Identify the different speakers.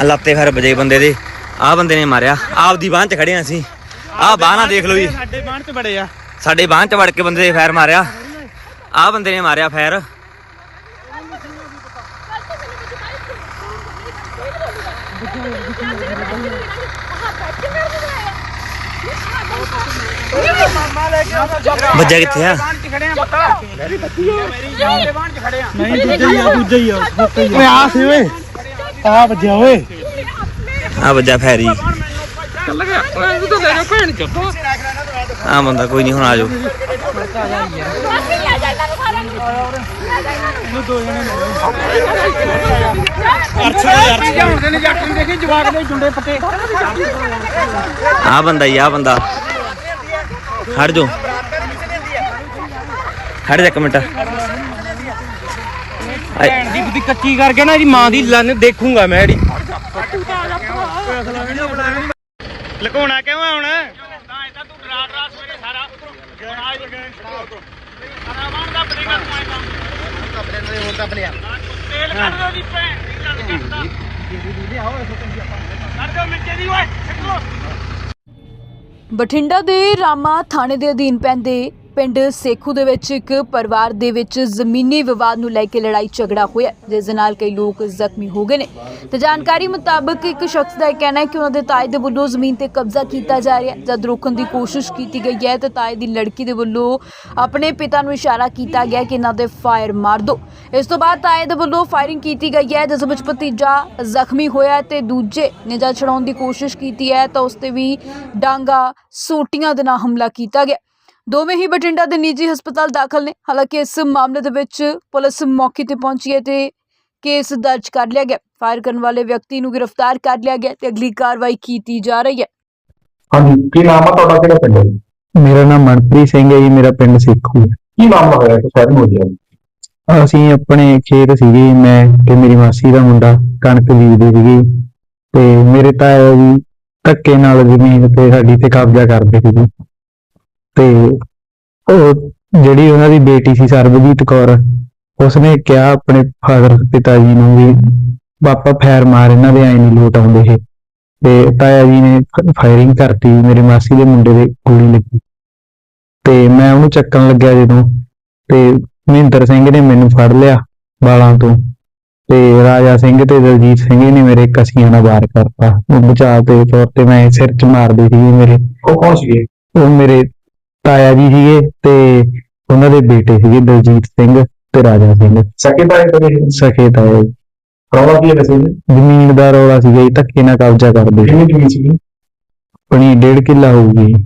Speaker 1: ਆ ਲੱਤੇ ਫਿਰ ਵਜੇ ਬੰਦੇ ਦੇ। ਆ ਬੰਦੇ ਨੇ ਮਾਰਿਆ। ਆਪਦੀ ਬਾਂਹ 'ਚ ਖੜੇ ਆ ਅਸੀਂ। ਆ ਬਾਂਹ ਨਾ ਦੇਖ ਲਓ ਜੀ।
Speaker 2: ਸਾਡੇ ਬਾਣ ਚ ਬੜੇ ਆ।
Speaker 1: ਸਾਡੇ ਬਾਂਹ 'ਚ ਵੜ ਕੇ ਬੰਦੇ ਦੇ ਫੈਰ ਮਾਰਿਆ। ਆ ਬੰਦੇ ਨੇ ਮਾਰਿਆ ਫੈਰ। ਵੱਜਿਆ ਕਿੱਥੇ ਆ?
Speaker 2: ਬਾਣ ਚ ਖੜੇ ਆ ਪਤਾ। ਮੇਰੀ ਬੱਤੀ ਆ। ਮੇਰੀ ਜਾਨ ਦੇ ਬਾਣ ਚ ਖੜੇ ਆ।
Speaker 3: ਨਹੀਂ ਦੂਜਾ ਹੀ ਆ ਦੂਜਾ ਹੀ ਆ। ਓਏ ਆ ਸੀ ਓਏ। ਆ ਵੱਜਿਆ ਓਏ।
Speaker 1: ਆ ਵੱਜਾ ਫੈਰੀ।
Speaker 2: ਚੱਲ ਗਿਆ ਉਹ ਤਾਂ ਲੈ ਜਾ ਭੈਣ ਚ
Speaker 1: ਆ ਬੰਦਾ ਕੋਈ ਨਹੀਂ ਹੁਣ ਆ ਜਾਓ। ਆ ਬੰਦਾ ਹੀ ਆ ਬੰਦਾ। ਖੜ ਜਾ ਖੜ ਜਾ ਇੱਕ ਮਿੰਟ।
Speaker 3: ਭੈਣ ਦੀ ਬੁੱਧੀ ਕੱਚੀ ਕਰਕੇ ਨਾ ਇਹਦੀ ਮਾਂ ਦੀ ਲੰਨ ਦੇਖੂੰਗਾ ਮੈਂ ਇਹਦੀ। ਲੁਕਾਉਣਾ ਕਿਉਂ ਆ ਹੁਣ?
Speaker 2: ਤੇਲ ਕੱਢ ਭੈਣ ਦੀ ਕੱਢ ਮਿੱਟੇ ਦੀ ਓਏ ਸਿੱਟੋ
Speaker 4: ਬਠਿੰਡਾ ਦੇ ਰਾਮਾ ਥਾਣੇ ਦੇ ਅਧੀਨ ਪੈਂਦੇ ਪਿੰਡ ਸੇਖੂ ਦੇ ਵਿੱਚ ਇੱਕ ਪਰਿਵਾਰ ਦੇ ਵਿੱਚ ਜ਼ਮੀਨੀ ਵਿਵਾਦ ਨੂੰ ਲੈ ਕੇ ਲੜਾਈ ਝਗੜਾ ਹੋਇਆ ਜਿਸ ਦੇ ਨਾਲ ਕਈ ਲੋਕ ਜ਼ਖਮੀ ਹੋ ਗਏ ਨੇ। ਤੇ ਜਾਣਕਾਰੀ ਮੁਤਾਬਕ ਇੱਕ ਸ਼ਖਸ ਦਾ ਇਹ ਕਹਿਣਾ ਹੈ ਕਿ ਉਹਨਾਂ ਦੇ ਤਾਏ ਦੇ ਵੱਲੋਂ ਜ਼ਮੀਨ ਤੇ ਕਬਜ਼ਾ ਕੀਤਾ ਜਾ ਰਿਹਾ ਜਦ ਰੋਕਣ ਦੀ ਕੋਸ਼ਿਸ਼ ਕੀਤੀ ਗਈ ਹੈ, ਤਾਂ ਤਾਏ ਦੀ ਲੜਕੀ ਦੇ ਵੱਲੋਂ ਆਪਣੇ ਪਿਤਾ ਨੂੰ ਇਸ਼ਾਰਾ ਕੀਤਾ ਗਿਆ ਕਿ ਇਹਨਾਂ ਦੇ ਫਾਇਰ ਮਾਰ ਦਿਓ ਇਸ ਤੋਂ ਬਾਅਦ ਤਾਏ ਦੇ ਵੱਲੋਂ ਫਾਇਰਿੰਗ ਕੀਤੀ ਗਈ ਹੈ, ਜਿਸ ਵਿੱਚ ਭਤੀਜਾ ਜ਼ਖਮੀ ਹੋਇਆ ਹੈ ਤੇ ਦੂਜੇ ਨੇ ਜਦ ਛਡਾਉਣ ਦੀ ਕੋਸ਼ਿਸ਼ ਕੀਤੀ ਹੈ, ਤਾਂ ਉਸ ਤੇ ਵੀ ਡਾਂਗਾ ਸੋਟੀਆਂ ਦੇ ਨਾਲ ਹਮਲਾ ਕੀਤਾ ਗਿਆ। ਦੋਵੇਂ ਹੀ ਬਠਿੰਡਾ ਦੇ ਨਿੱਜੀ ਹਸਪਤਾਲ ਦਾਖਲ ਨੇ। ਹਾਲਾਂਕਿ ਇਸ ਮਾਮਲੇ ਦੇ ਵਿੱਚ ਪੁਲਿਸ ਮੌਕੇ ਤੇ ਪਹੁੰਚੀ ਹੈ ਤੇ ਕੇਸ ਦਰਜ ਕਰ ਲਿਆ ਗਿਆ। ਫਾਇਰ ਕਰਨ ਵਾਲੇ ਵਿਅਕਤੀ ਨੂੰ ਗ੍ਰਿਫਤਾਰ ਕਰ ਲਿਆ ਗਿਆ ਤੇ ਅਗਲੀ ਕਾਰਵਾਈ ਕੀਤੀ ਜਾ ਰਹੀ ਹੈ।
Speaker 5: ਹਾਂਜੀ ਕੀ ਨਾਮ ਆ ਤੁਹਾਡਾ ਕਿਹੜਾ ਪਿੰਡ ਹੈ? ਜੀ?
Speaker 6: ਮੇਰਾ ਨਾਮ ਮਨਪ੍ਰੀਤ ਸਿੰਘ ਹੈ ਜੀ ਮੇਰਾ ਪਿੰਡ ਸੇਖੂ ਹੈ।
Speaker 5: ਕੀ ਮਾਮਲਾ ਹੋਇਆ? ਕਿ ਸ਼ਹਿਰ ਹੋ ਗਿਆ।
Speaker 6: ਅਸੀਂ ਆਪਣੇ ਖੇਤ ਸੀਗੇ ਮੈਂ ਤੇ ਮੇਰੀ ਮਾਸੀ ਦਾ ਮੁੰਡਾ ਕਣਕ ਬੀਜਦੇ ਸੀਗੇ ਤੇ ਮੇਰੇ ਤਾਇਆ ਜੀ ਧੱਕੇ ਨਾਲ ਜ਼ਮੀਨ ਤੇ ਸਾਡੀ ਤੇ ਕਬਜ਼ਾ ਕਰਦੇ ਸੀਗੇ। ਤੇ ਉਹ ਜਿਹੜੀ ਉਹਨਾਂ ਦੀ ਬੇਟੀ ਸੀ ਸਰਬਜੀਤ ਕੌਰ ਉਸਨੇ ਕਿਹਾ ਆਪਣੇ ਫਾਦਰ ਪਿਤਾ ਜੀ ਨੂੰ ਵੀ ਪਾਪਾ ਫੈਰ ਮਾਰ ਇਹਨਾਂ ਦੇ ਆਏ ਨਹੀਂ ਲੋਟ ਆਉਂਦੇ ਇਹ। ਤੇ ਤਾਇਆ ਜੀ ਨੇ ਫਾਇਰਿੰਗ ਕਰਤੀ ਮੇਰੀ ਮਾਸੀ ਦੇ ਮੁੰਡੇ ਦੇ ਗੋਲੀ ਲੱਗੀ। ਤੇ ਮੈਂ ਉਹਨੂੰ ਚੱਕਣ ਲੱਗਿਆ ਜਦੋਂ ਤੇ ਮਹਿੰਦਰ ਸਿੰਘ ਨੇ ਮੈਨੂੰ ਫੜ ਲਿਆ ਬਾਲਾਂ ਤੋਂ। ਤੇ ਰਾਜਾ ਸਿੰਘ ਤੇ ਦਲਜੀਤ ਸਿੰਘ ਨੇ ਮੇਰੇ ਕਸੀਆਂ ਨਾਲ ਵਾਰ ਕਰਤਾ। ਉਹ ਬਚਾਅ ਦੇ ਤੌਰ ਤੇ ਮੈਂ ਸਿਰ 'ਚ ਮਾਰਦੇ ਸੀਗੇ ਮੇਰੇ।
Speaker 5: ਉਹ ਕੌਣ ਸੀਗੇ?
Speaker 6: ਉਹ ਮੇਰੇ ਤਾਇਆ ਜੀ ਸੀਗੇ ਤੇ ਉਹਨਾਂ ਦੇ ਬੇਟੇ ਸੀਗੇ ਦਲਜੀਤ ਸਿੰਘ ਤੇ ਰਾਜਾ ਸਿੰਘ
Speaker 5: ਸਕੇ ਇਹ ਕਦੇ
Speaker 6: ਸਖੇ ਤਾਇਆ ਜੀ।
Speaker 5: ਰੌਲਾ ਕੀ ਹੈ ਵੈਸੇ?
Speaker 6: ਜ਼ਮੀਨ ਦਾ ਰੌਲਾ ਸੀਗਾ ਜੀ ਧੱਕੇ ਨਾਲ ਕਬਜ਼ਾ ਕਰਦੇ ਸੀ
Speaker 5: ਕਿੰਨੀ ਜ਼ਮੀਨ ਸੀਗੀ
Speaker 6: ਆਪਣੀ ਡੇਢ ਕਿੱਲਾ ਹੋਊਗੀ ਜੀ।